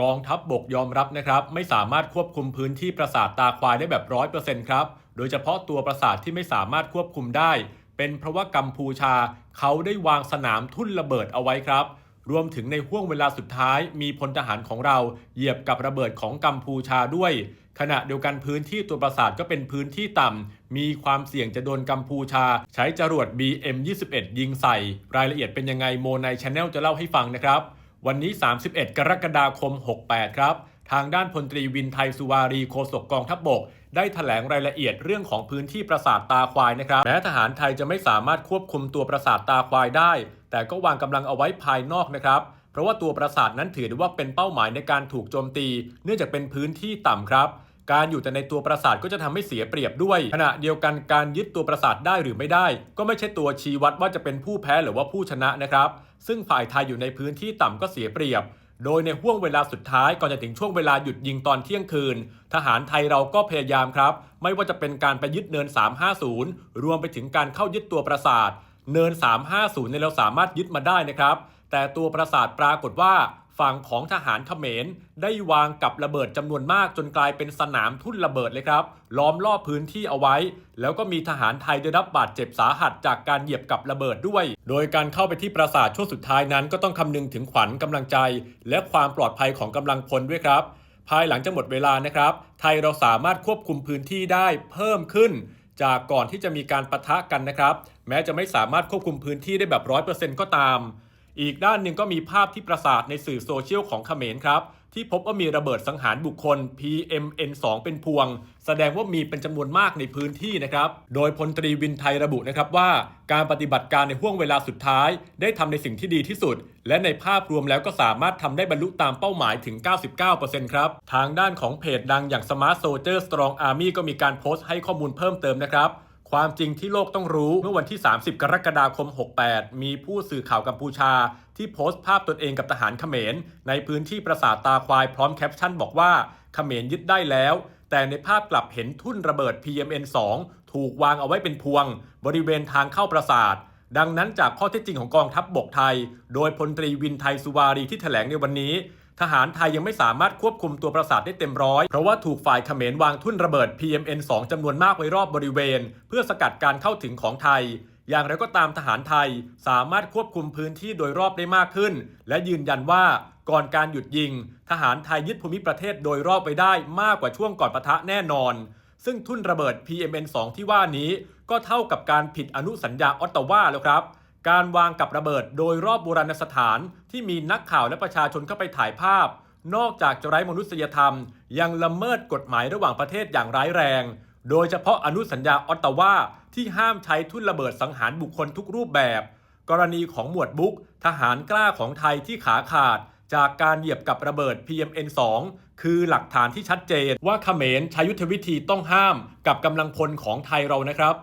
กองทัพบบกยอมรับนะครับไม่สามารถควบคุมพื้นที่ปราสาทตาควายได้แบบร้อยเปอร์เซ็นต์ครับ โดยเฉพาะตัวปราสาทที่ไม่สามารถควบคุมได้ เป็นเพราะว่ากัมพูชาเขาได้วางสนามทุ่นระเบิดเอาไว้ครับ รวมถึงในห่วงเวลาสุดท้าย มีพลทหารของเราเหยียบกับระเบิดของกัมพูชาด้วย ขณะเดียวกันพื้นที่ตัวปราสาทก็เป็นพื้นที่ต่ำมีความเสี่ยงจะโดนกัมพูชา ใช้จรวด BM21 ยิงใส่ รายละเอียดเป็นยังไงโมในช anel จะเล่าให้ฟังนะครับ วันนี้ 31 กรกฎาคม 68 ครับ ทางด้านพลตรีวินไทยสุวารีโฆษกกองทัพบบก ได้แถลงรายละเอียดเรื่องของพื้นที่ปราสาทตาควายนะครับ แม้ทหารไทยจะไม่สามารถควบคุมตัวปราสาทตาควายได้ แต่ก็วางกำลังเอาไว้ภายนอกนะครับ เพราะว่าตัวปราสาทนั้นถือได้ว่าเป็นเป้าหมายในการถูกโจมตี เนื่องจากเป็นพื้นที่ต่ำครับการอยู่แต่ในตัวปราสาทก็จะทำให้เสียเปรียบด้วย ขณะเดียวกันการยึดตัวปราสาทได้หรือไม่ได้ ก็ไม่ใช่ตัวชี้วัดว่าจะเป็นผู้แพ้หรือว่าผู้ชนะนะครับ ซึ่งฝ่ายไทยอยู่ในพื้นที่ต่ำก็เสียเปรียบ โดยในห่วงเวลาสุดท้ายก่อนจะถึงช่วงเวลาหยุดยิงตอนเที่ยงคืน ทหารไทยเราก็พยายามครับ ไม่ว่าจะเป็นการไปยึดเนิน 350 รวมไปถึงการเข้ายึดตัวปราสาท เนิน 350ในี่เราสามารถยึดมาได้นะครับ แต่ตัวปราสาทปรากฏว่า ฝั่งของทหารเขมร ได้วางกับระเบิดจำนวนมากจนกลายเป็นสนามทุ่นระเบิดเลยครับ ล้อมรอบพื้นที่เอาไว้ แล้วก็มีทหารไทยได้รับบาดเจ็บสาหัสจากการเหยียบกับระเบิดด้วย โดยการเข้าไปที่ปราสาทช่วงสุดท้ายนั้นก็ต้องคำนึงถึงขวัญกำลังใจ และความปลอดภัยของกำลังพลด้วยครับ ภายหลังจะหมดเวลานะครับ ไทยเราสามารถควบคุมพื้นที่ได้เพิ่มขึ้นจากก่อนที่จะมีการปะทะกันนะครับ แม้จะไม่สามารถควบคุมพื้นที่ได้แบบร้อยเปอร์เซ็นต์ก็ตาม อีกด้านหนึ่งก็มีภาพที่ปราสาทในสื่อโซเชียลของเขมรครับ ที่พบว่ามีระเบิดสังหารบุคคล PMN2 เป็นพวง แสดงว่ามีเป็นจำนวนมากในพื้นที่นะครับ โดยพลตรีวินไทยระบุนะครับว่า การปฏิบัติการในห่วงเวลาสุดท้าย ได้ทำในสิ่งที่ดีที่สุด และในภาพรวมแล้วก็สามารถทำได้บรรลุตามเป้าหมายถึง 99%ครับ ทางด้านของเพจดังอย่าง Smart Soldier Strong Army ก็มีการโพสต์ให้ข้อมูลเพิ่มเติมนะครับ ความจริงที่โลกต้องรู้เมื่อวันที่ 30 กรกฎาคม 68 มีผู้สื่อข่าวกัมพูชา ที่โพสต์ภาพตนเองกับทหารเขมร ในพื้นที่ปราสาทตาควายพร้อมแคปชั่นบอกว่าเขมรยึดได้แล้ว แต่ในภาพกลับเห็นทุ่นระเบิด PMN2 ถูกวางเอาไว้เป็นพวง บริเวณทางเข้าปราสาทดังนั้นจากข้อเท็จจริงของกองทัพบบกไทย โดยพลตรีวินไทยสุวารีที่แถลงในวันนี้ ทหารไทยยังไม่สามารถควบคุมตัวปราสาทได้เต็มร้อย เพราะว่าถูกฝ่ายเขมรวางทุ่นระเบิด PMN2 จำนวนมากไว้รอบบริเวณ เพื่อสกัดการเข้าถึงของไทย อย่างไรก็ตามทหารไทยสามารถควบคุมพื้นที่โดยรอบได้มากขึ้น และยืนยันว่าก่อนการหยุดยิง ทหารไทยยึดภูมิประเทศโดยรอบไปได้มากกว่าช่วงก่อนปะทะแน่นอน ซึ่งทุ่นระเบิด PMN2 ที่ว่านี้ ก็เท่ากับการผิดอนุสัญญาออตตาวาแล้วครับ การวางกับระเบิดโดยรอบโบราณสถานที่มีนักข่าวและประชาชนเข้าไปถ่ายภาพ นอกจากจะไร้มนุษยธรรม ยังละเมิดกฎหมายระหว่างประเทศอย่างร้ายแรง โดยเฉพาะอนุสัญญาออตตาวาที่ห้ามใช้ทุ่นระเบิดสังหารบุคคลทุกรูปแบบ กรณีของหมวดบุ๊กทหารกล้าของไทยที่ขาขาด จากการเหยียบกับระเบิด PMN2 คือหลักฐานที่ชัดเจนว่าเขมรใช้ยุทธวิธีต้องห้ามกับกำลังพลของไทยเรานะครับ